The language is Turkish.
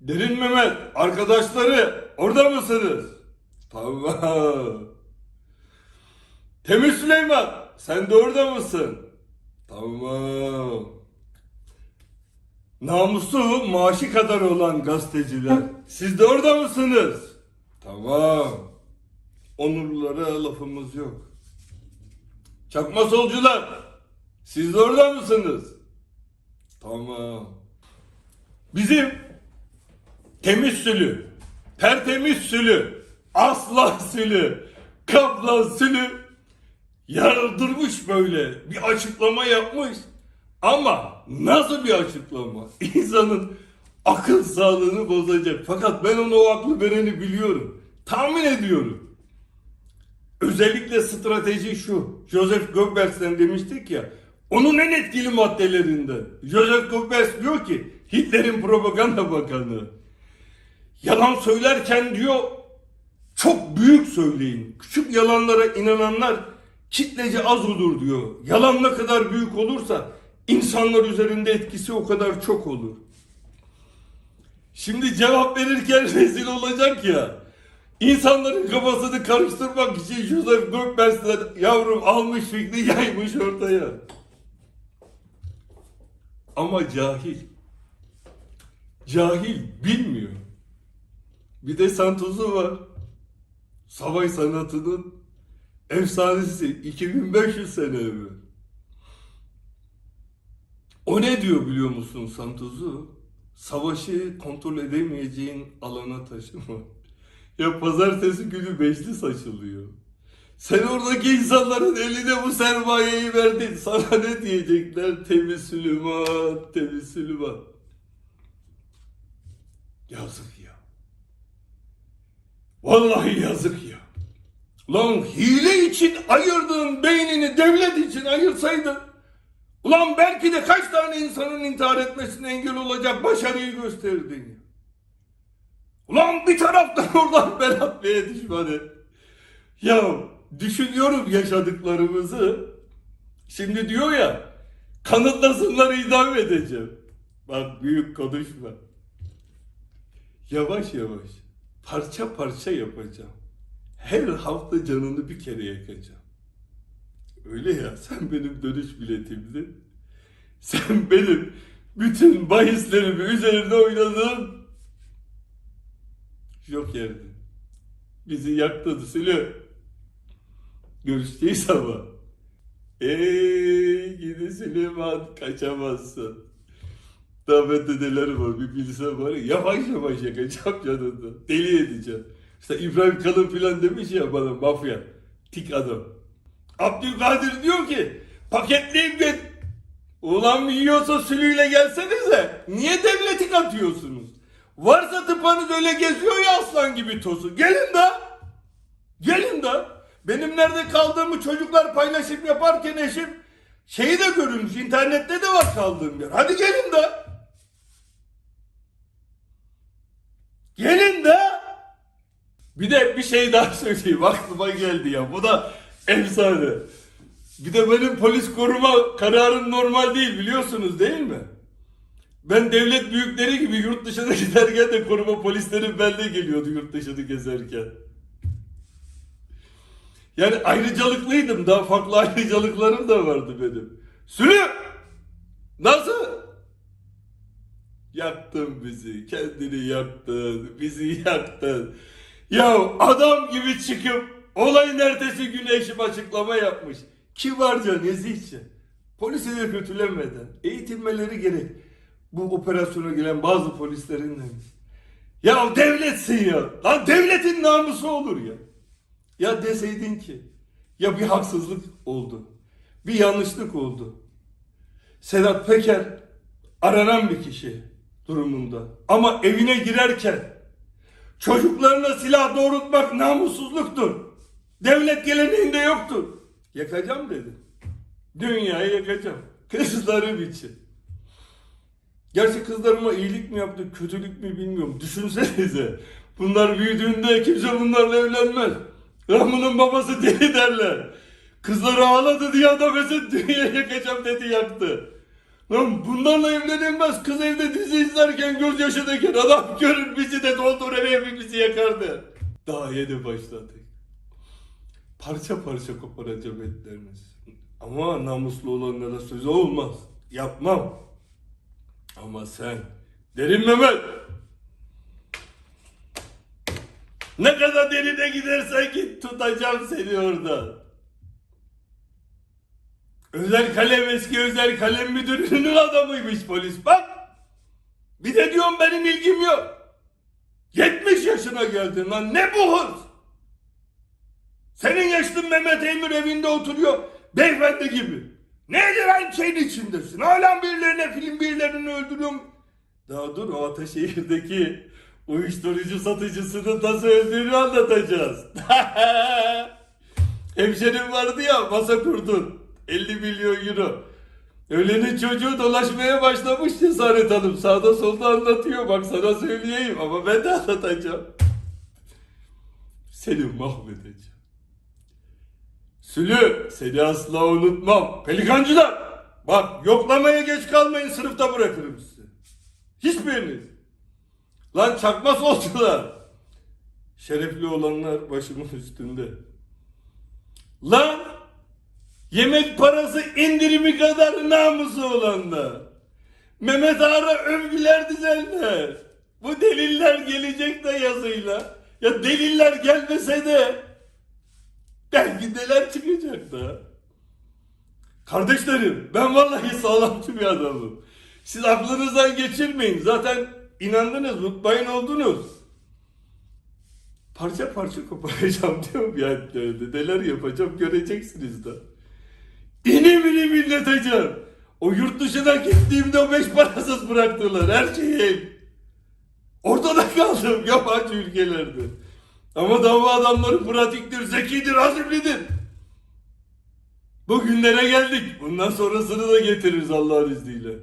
Derin Mehmet, arkadaşları orada mısınız? Tamam. Temiz Süleyman, sen de orada mısın? Tamam. Namusu maaşı kadar olan gazeteciler, siz de orada mısınız? Tamam. Onurlulara lafımız yok. Çakma solcular, siz de orada mısınız? Tamam. Bizim temiz sülü, tertemiz sülü, aslan sülü, kaplan sülü yardırmış böyle bir açıklama yapmış. Ama nasıl bir açıklama? İnsanın akıl sağlığını bozacak. Fakat ben onu o aklı vereni biliyorum. Tahmin ediyorum. Özellikle strateji şu. Joseph Goebbels'ten demiştik ya. Onun en etkili maddelerinden. Joseph Goebbels diyor ki Hitler'in propaganda bakanı. Yalan söylerken diyor çok büyük söyleyin. Küçük yalanlara inananlar kitlece az olur diyor. Yalan ne kadar büyük olursa insanlar üzerinde etkisi o kadar çok olur. Şimdi cevap verirken rezil olacak ya. İnsanların kafasını karıştırmak için Joseph Goebbels yavrum almış fikri yaymış ortaya. Ama cahil. Cahil bilmiyor. Bir de Santuz'u var. Savaş sanatının efsanesi 2500 sene evvel. O ne diyor biliyor musun Santuz'u? Savaşı kontrol edemeyeceğin alana taşıma. Ya pazartesi günü beşli saçılıyor. Sen oradaki insanların eline bu sermayeyi verdin. Sana ne diyecekler? Temiz Süleyman, temiz Süleyman. Yazık ya. Vallahi yazık ya. Ulan hile için ayırdığın beynini devlet için ayırsaydın. Ulan belki de kaç tane insanın intihar etmesine engel olacak başarıyı gösterdin ya. Ulan bir taraftan oradan Berat Bey'e düşmanı. Ya düşünüyorum yaşadıklarımızı. Şimdi diyor ya kanıtlasınlar idam edeceğim. Bak büyük konuşma. Yavaş yavaş parça parça yapacağım. Her hafta canını bir kere yakacağım. Öyle ya sen benim dönüş biletimdin. Sen benim bütün bahislerimi üzerinde oynadın. Yok yerdin. Bizi yaktın Sülü. Görüşeceğiz ama. Ey gidi Süleyman kaçamazsın. Davet neler var bir bilsem var ya yavaş yavaş yakacağım canını. Deli edeceğim. İşte İbrahim Kalın filan demiş ya bana mafya. Tik adam. Abdülkadir diyor ki paketleyip gel. Ulan yiyorsa sülüyle gelsenize. Niye devleti katıyorsunuz? Varsa tıpanız öyle geziyor ya aslan gibi tozu. Gelin de. Gelin de. Benim nerede kaldığımı çocuklar paylaşım yaparken eşim şeyi de görünmüş. internette de var kaldığım yer. Hadi gelin de. Gelin de. Bir de bir şey daha söyleyeyim. Aklıma geldi ya. Bu da efsane. Bir de benim polis koruma kararım normal değil biliyorsunuz değil mi? Ben devlet büyükleri gibi yurt dışına giderken de koruma polisleri benimle geliyordu yurt dışını gezerken. Yani ayrıcalıklıydım. Daha farklı ayrıcalıklarım da vardı benim. Sülü! Nasıl? Yaktın bizi. Kendini yaktın. Bizi yaktın. Ya adam gibi çıkıp olayın ertesi günü eşim açıklama yapmış. Kibarca nezihçe. Polisi de kötülemeden eğitilmeleri gerek. Bu operasyona gelen bazı polislerin demiş. Ya devletsin ya. Lan devletin namusu olur ya. Ya deseydin ki ya bir haksızlık oldu. Bir yanlışlık oldu. Sedat Peker aranan bir kişi durumunda. Ama evine girerken çocuklarına silah doğrultmak namussuzluktur. Devlet geleneğinde yoktur. Yakacağım dedi. Dünyayı yakacağım. Kızlarım için. Gerçi kızlarıma iyilik mi yaptı, kötülük mü bilmiyorum. Düşünsenize. Bunlar büyüdüğünde kimse bunlarla evlenmez. Rahman'ın babası deli derler. Kızları ağladı diye adam dünyayı yakacağım dedi yaktı. Lan bunlarla evlenilmez. Kız evde dizi izlerken gözyaşı döker. Adam görür bizi de doldurur evimizi yakardı. Daha yeni başladık. Parça parça koparacağım etleriniz. Ama namuslu olanlara söz olmaz. Yapmam. Ama sen derin Mehmet. Ne kadar derine gidersen git tutacağım seni orada. Özel kalem eski özel kalem müdürünün adamıymış polis bak. Bir de diyorum benim ilgim yok. 70 yaşına geldin lan ne bu hırs? Senin yaşlın Mehmet Emir evinde oturuyor beyefendi gibi. Nedir lan şeyin içindesin? Hala birilerine film birilerini öldürüyorum. Daha dur o Ataşehir'deki uyuşturucu satıcısının nasıl öldüğünü anlatacağız. Hemşerim vardı ya masa kurdun. 50 milyon euro. Ölenin çocuğu dolaşmaya başlamış Cesaret Hanım. Sağda solda anlatıyor. Bak sana söyleyeyim ama ben de anlatacağım. Seni mahvedeceğim. Sülü seni asla unutmam. Pelikancılar bak yoklamaya geç kalmayın sınıfta bırakırım sizi. Hiçbiriniz. Lan çakma solcular. Şerefli olanlar başımın üstünde. Lan yemek parası indirimi kadar namusu olanlar. Mehmet Ağar'a övgüler dizenler. Bu deliller gelecek de yazıyla. Ya deliller gelmese de belki neler çıkacak da. Kardeşlerim ben vallahi sağlamcı bir adamım. Siz aklınızdan geçirmeyin. Zaten inandınız, mutmain oldunuz. Parça parça koparacağım diyorum ya etlerinde. Neler yapacağım göreceksiniz de. İnim inim inleteceğim. O yurt dışına gittiğimde o beş parasız bıraktılar her şeyi. Ortada kaldım yabancı ülkelerde. Ama dava adamları pratiktir, zekidir, azimlidir. Bugünlere geldik. Bundan sonrasını da getiririz Allah'ın izniyle.